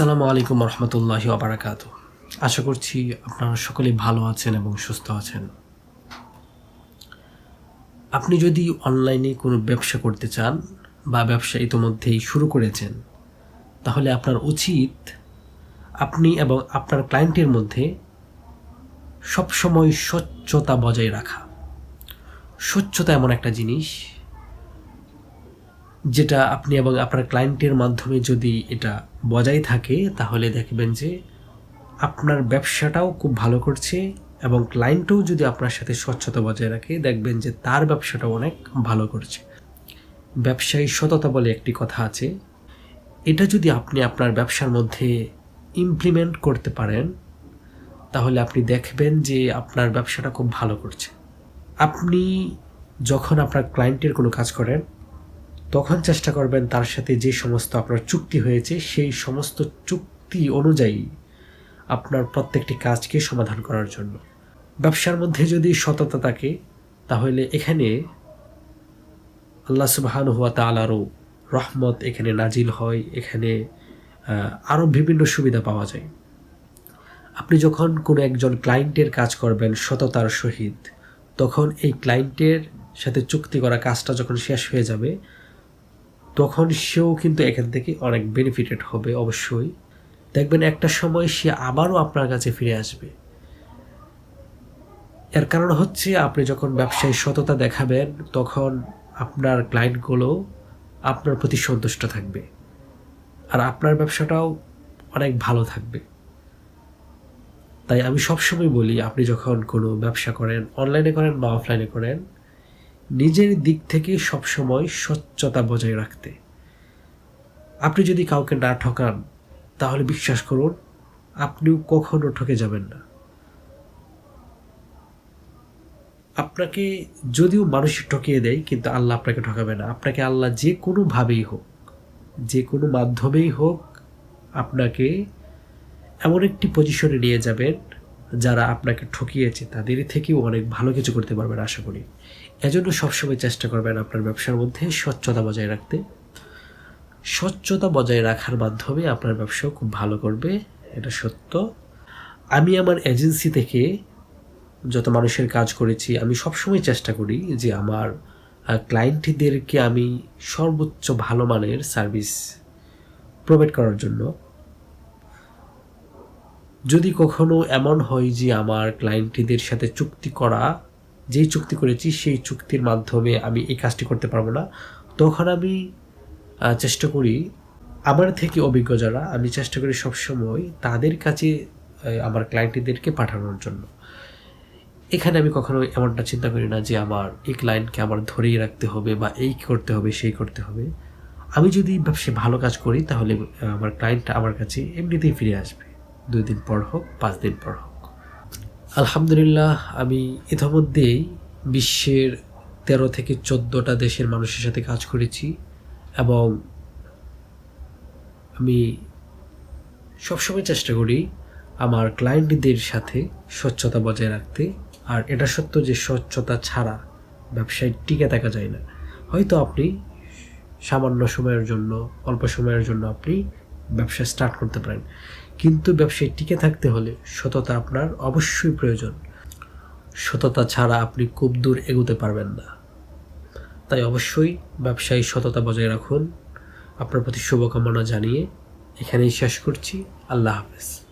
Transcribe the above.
আসসালামু আলাইকুম রহমতুল্লাহি আবরাকাত আশা করছি আপনারা সকলেই ভালো আছেন এবং সুস্থ আছেন। আপনি যদি অনলাইনে কোনো ব্যবসা করতে চান বা ব্যবসা ইতোমধ্যেই শুরু করেছেন, তাহলে আপনার উচিত আপনি এবং আপনার ক্লায়েন্টের মধ্যে সবসময় স্বচ্ছতা বজায় রাখা। স্বচ্ছতা এমন একটা জিনিস যেটা আপনি এবং আপনার ক্লায়েন্টের মাধ্যমে যদি এটা বজায় থাকে, তাহলে দেখবেন যে আপনার ব্যবসাটাও খুব ভালো করছে এবং ক্লায়েন্টও যদি আপনার সাথে স্বচ্ছতা বজায় রাখে, দেখবেন যে তার ব্যবসাটাও অনেক ভালো করছে। ব্যবসায়ী সততা বলে একটি কথা আছে। এটা যদি আপনি আপনার ব্যবসার মধ্যে ইমপ্লিমেন্ট করতে পারেন, তাহলে আপনি দেখবেন যে আপনার ব্যবসাটা খুব ভালো করছে। আপনি যখন আপনার ক্লায়েন্টের কোনো কাজ করেন তখন চেষ্টা করবেন তার সাথে যে সমস্ত আপনার চুক্তি হয়েছে, সেই সমস্ত চুক্তি অনুযায়ী আপনার প্রত্যেকটি কাজকে সমাধান করার জন্য। ব্যবসার মধ্যে যদি সততা থাকে, তাহলে এখানে আল্লাহ সুবাহান হুয়া তালারও রহমত এখানে নাজিল হয়, এখানে আরও বিভিন্ন সুবিধা পাওয়া যায়। আপনি যখন কোনো একজন ক্লায়েন্টের কাজ করবেন সততার সহিত, তখন এই ক্লায়েন্টের সাথে চুক্তি করা কাজটা যখন শেষ হয়ে যাবে তখন সেও কিন্তু এখান থেকে অনেক বেনিফিটেড হবে অবশ্যই। দেখবেন একটা সময় সে আবারও আপনার কাছে ফিরে আসবে। এর কারণ হচ্ছে আপনি যখন ব্যবসায় সততা দেখাবেন, তখন আপনার ক্লায়েন্টগুলো আপনার প্রতি সন্তুষ্ট থাকবে। আর আপনার ব্যবসাটাও অনেক ভালো থাকবে। তাই আমি সবসময় বলি, আপনি যখন কোনো ব্যবসা করেন অনলাইনে করেন বা অফলাইনে করেন নিজের দিক থেকে সবসময় স্বচ্ছতা বজায় রাখতে। আপনি যদি কাউকে না ঠকান, তাহলে বিশ্বাস করুন, আপনিও কখনো ঠকে যাবেন না। আপনাকে যদিও মানুষ ঠকিয়ে দেয়, কিন্তু আল্লাহ আপনাকে ঠকাবে না। আপনাকে আল্লাহ যে কোনোভাবেই হোক, যে কোনো মাধ্যমেই হোক, আপনাকে এমন একটি পজিশনে নিয়ে যাবেন যারা আপনাকে ঠকিয়েছে তাদের থেকেও অনেক ভালো কিছু করতে পারবেন আশা করি। এজন্য সবসময় চেষ্টা করবেন আপনার ব্যবসার মধ্যে স্বচ্ছতা বজায় রাখতে। স্বচ্ছতা বজায় রাখার মাধ্যমে আপনার ব্যবসাও খুব ভালো করবে, এটা সত্য। আমি আমার এজেন্সি থেকে যত মানুষের কাজ করেছি, আমি সবসময় চেষ্টা করি যে আমার ক্লায়েন্টদেরকে আমি সর্বোচ্চ ভালো মানের সার্ভিস প্রোভাইড করার জন্য। যদি কখনো এমন হয় যে আমার ক্লায়েন্টদের সাথে চুক্তি করা, যেই চুক্তি করেছি সেই চুক্তির মাধ্যমে আমি এই কাজটি করতে পারব না, তখন আমি চেষ্টা করি, আমার থেকে অভিজ্ঞ যারা, আমি চেষ্টা করি সবসময় তাদের কাছে আমার ক্লায়েন্টদেরকে পাঠানোর জন্য। এখানে আমি কখনো এমনটা চিন্তা করি না যে আমার এই ক্লায়েন্টকে আমার ধরেই রাখতে হবে বা এই করতে হবে, সেই করতে হবে। আমি যদি ব্যবসায় ভালো কাজ করি তাহলে আমার ক্লায়েন্টটা আমার কাছে এমনিতেই ফিরে আসবে। দুই দিন পর হোক, পাঁচ দিন পর হোক। আলহামদুলিল্লাহ, আমি ইতিমধ্যেই বিশ্বের তেরো থেকে চোদ্দোটা দেশের মানুষের সাথে কাজ করেছি এবং আমি সবসময় চেষ্টা করি আমার ক্লায়েন্টদের সাথে স্বচ্ছতা বজায় রাখতে। আর এটা সত্য যে স্বচ্ছতা ছাড়া ব্যবসায় টিকে থাকা যায় না। হয়তো আপনি সামান্য সময়ের জন্য, অল্প সময়ের জন্য আপনি ব্যবসা স্টার্ট করতে পারেন। কিন্তু ব্যবসায় টিকে থাকতে হলে সততা আপনার অবশ্যই প্রয়োজন। সততা ছাড়া আপনি খুব দূর এগোতে পারবেন না। তাই অবশ্যই ব্যবসায়ী সততা বজায় রাখুন। আপনার প্রতি শুভকামনা জানিয়ে এখানেই শেষ করছি। আল্লাহ হাফেজ।